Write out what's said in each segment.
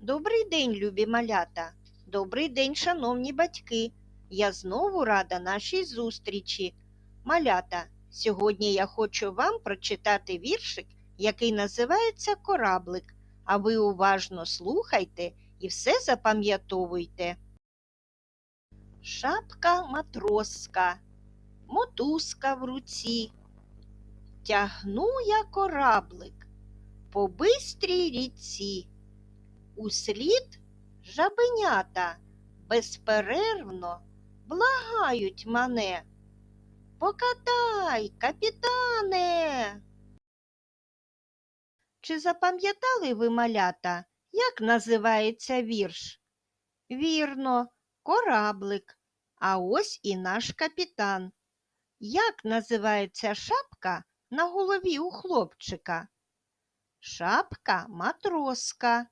Добрий день, любі малята. Добрий день, шановні батьки. Я знову рада нашій зустрічі. Малята, сьогодні я хочу вам прочитати віршик, який називається Кораблик. А ви уважно слухайте і все запам'ятовуйте. Шапка матроска, мотузка в руці. Тягну я кораблик по бистрій ріці. Услід жабенята безперервно благають мене. Покатай, капітане. Чи запам'ятали ви малята, як називається вірш? Вірно, кораблик. А ось і наш капітан. Як називається шапка на голові у хлопчика? Шапка матроска.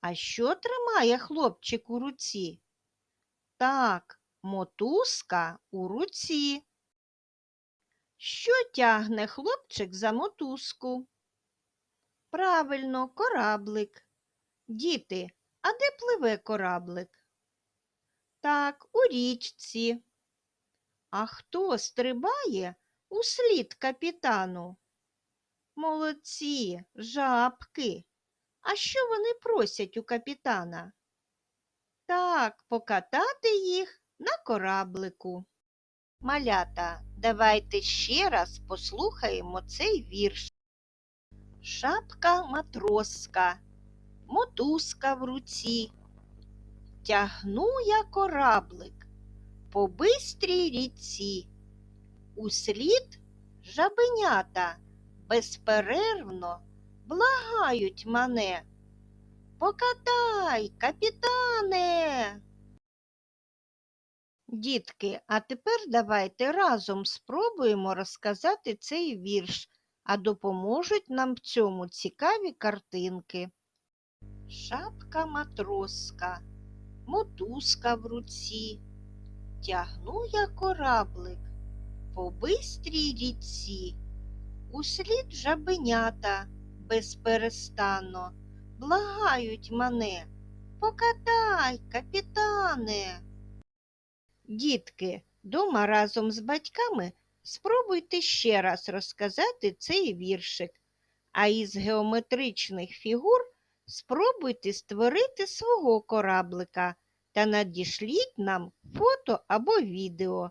А що тримає хлопчик у руці? Так, мотузка у руці. Що тягне хлопчик за мотузку? Правильно, кораблик. Діти, а де пливе кораблик? Так, у річці. А хто стрибає у слід капітану? Молодці, жабки. А що вони просять у капітана? Так, покатати їх на кораблику. Малята, давайте ще раз послухаємо цей вірш. Шапка матроска, мотузка в руці. Тягну я кораблик по бистрій ріці. Услід жабенята безперервно благають мене. Покатай, капітане. Дітки, а тепер давайте разом спробуємо розказати цей вірш, а допоможуть нам в цьому цікаві картинки. Шапка матроска, мотузка в руці. Тягну я кораблик по бистрій ріці. Услід жабенята безперестанно благають мене. Покатай, капітане. Дітки, дома разом з батьками спробуйте ще раз розказати цей віршик, а із геометричних фігур спробуйте створити свого кораблика та надішліть нам фото або відео.